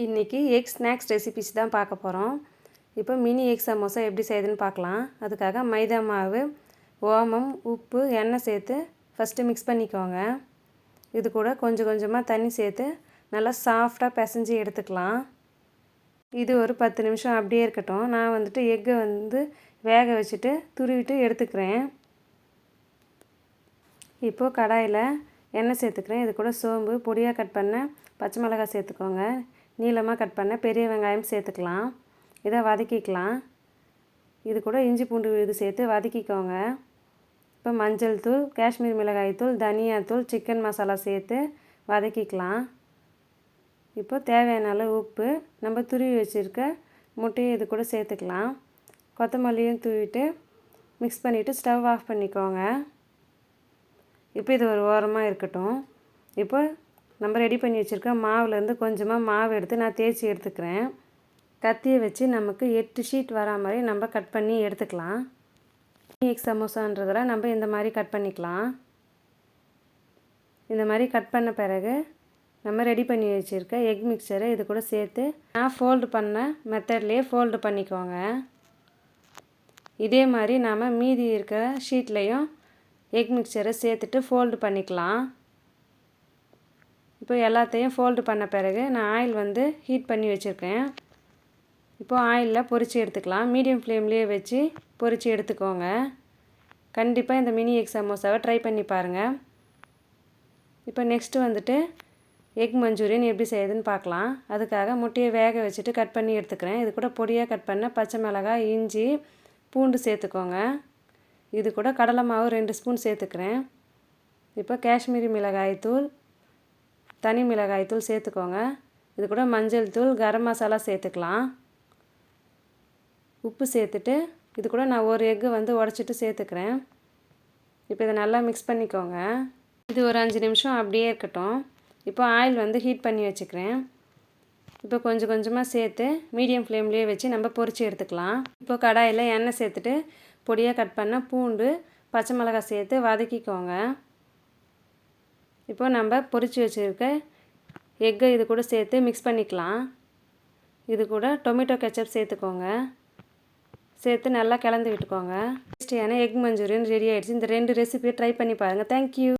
இன்றைக்கி egg snacks recipes தான் பார்க்க போகிறோம் இப்போ மினி எக் சமோசா எப்படி செய்யுதுன்னு பார்க்கலாம். அதுக்காக மைதா மாவு ஓமம் உப்பு எண்ணெய் சேர்த்து ஃபஸ்ட்டு மிக்ஸ் பண்ணிக்கோங்க. இது கூட கொஞ்சம் கொஞ்சமாக தண்ணி சேர்த்து நல்லா சாஃப்டாக பிசைஞ்சு எடுத்துக்கலாம். இது ஒரு பத்து நிமிஷம் அப்படியே இருக்கட்டும். நான் வந்துட்டு எக்கை வந்து வேக வச்சுட்டு துருவிட்டு எடுத்துக்கிறேன். இப்போது கடாயில் எண்ணெய் சேர்த்துக்கிறேன். இது கூட சோம்பு பொடியாக கட் பண்ண பச்சை மிளகாய் சேர்த்துக்கோங்க. நீளமாக கட் பண்ண பெரிய வெங்காயம் சேர்த்துக்கலாம். இதை வதக்கிக்கலாம். இது கூட இஞ்சி பூண்டு இது சேர்த்து வதக்கிக்கோங்க. இப்போ மஞ்சள் தூள் காஷ்மீர் மிளகாய் தூள் தனியாத்தூள் சிக்கன் மசாலா சேர்த்து வதக்கிக்கலாம். இப்போ தேவையான அளவு உப்பு நம்ம துருவி வச்சுருக்க முட்டையை இது கூட சேர்த்துக்கலாம். கொத்தமல்லியும் தூவிட்டு மிக்ஸ் பண்ணிவிட்டு ஸ்டவ் ஆஃப் பண்ணிக்கோங்க. இப்போ இது ஒரு ஓரமாக இருக்கட்டும். இப்போ நம்ம ரெடி பண்ணி வச்சுருக்க மாவுலேருந்து கொஞ்சமாக மாவு எடுத்து நான் தேய்ச்சி எடுத்துக்கிறேன். கத்தியை வச்சு நமக்கு எட்டு ஷீட் வரா மாதிரி நம்ம கட் பண்ணி எடுத்துக்கலாம். எக் சமோசான்றதில் நம்ம இந்த மாதிரி கட் பண்ணிக்கலாம். இந்த மாதிரி கட் பண்ண பிறகு நம்ம ரெடி பண்ணி வச்சுருக்க எக் மிக்சரை இது கூட சேர்த்து நான் ஃபோல்டு பண்ண மெத்தட்லேயே ஃபோல்டு பண்ணிக்கோங்க. இதே மாதிரி நாம் மீதி இருக்கிற ஷீட்லேயும் எக் மிக்சரை சேர்த்துட்டு ஃபோல்டு பண்ணிக்கலாம். இப்போ எல்லாத்தையும் ஃபோல்டு பண்ண பிறகு நான் ஆயில் வந்து ஹீட் பண்ணி வச்சுருக்கேன். இப்போது ஆயிலில் பொரித்து எடுத்துக்கலாம். மீடியம் ஃப்ளேம்லேயே வச்சு பொரித்து எடுத்துக்கோங்க. கண்டிப்பாக இந்த மினி எக் சமோசாவை ட்ரை பண்ணி பாருங்கள் இப்போ நெக்ஸ்ட்டு வந்துட்டு எக் மஞ்சூரியன் எப்படி செய்யுதுன்னு பார்க்கலாம். அதுக்காக முட்டையை வேக வச்சுட்டு கட் பண்ணி எடுத்துக்கிறேன். இது கூட பொடியாக கட் பண்ண பச்சை மிளகாய் இஞ்சி பூண்டு சேர்த்துக்கோங்க. இது கூட கடலை மாவு ரெண்டு ஸ்பூன் சேர்த்துக்கிறேன். இப்போ காஷ்மீரி மிளகாய் தூள் தனி மிளகாய் தூள் சேர்த்துக்கோங்க. இது கூட மஞ்சள் தூள் கரம் மசாலா சேர்த்துக்கலாம். உப்பு சேர்த்துட்டு இது கூட நான் ஒரு எக்கு வந்து உடச்சிட்டு சேர்த்துக்கிறேன். இப்போ இதை நல்லா மிக்ஸ் பண்ணிக்கோங்க. இது ஒரு அஞ்சு நிமிஷம் அப்படியே இருக்கட்டும். இப்போ ஆயில் வந்து ஹீட் பண்ணி வச்சுக்கிறேன். இப்போ கொஞ்சம் கொஞ்சமாக சேர்த்து மீடியம் ஃப்ளேம்லேயே வச்சு நம்ம பொரித்து எடுத்துக்கலாம். இப்போ கடாயில் எண்ணெய் சேர்த்துட்டு பொடியாக கட் பண்ண பூண்டு பச்சை மிளகாய் சேர்த்து வதக்கிக்கோங்க. இப்போ நம்ம பொரித்து வச்சுருக்க எக்கை இது கூட சேர்த்து மிக்ஸ் பண்ணிக்கலாம். இது கூட டொமேட்டோ கெச்சப் சேர்த்துக்கோங்க. சேர்த்து நல்லா கலந்து விட்டுக்கோங்க. டேஸ்டியான எக் மஞ்சூரியன் ரெடி ஆகிடுச்சு இந்த ரெண்டு ரெசிபியை ட்ரை பண்ணி பாருங்கள் தேங்க்யூ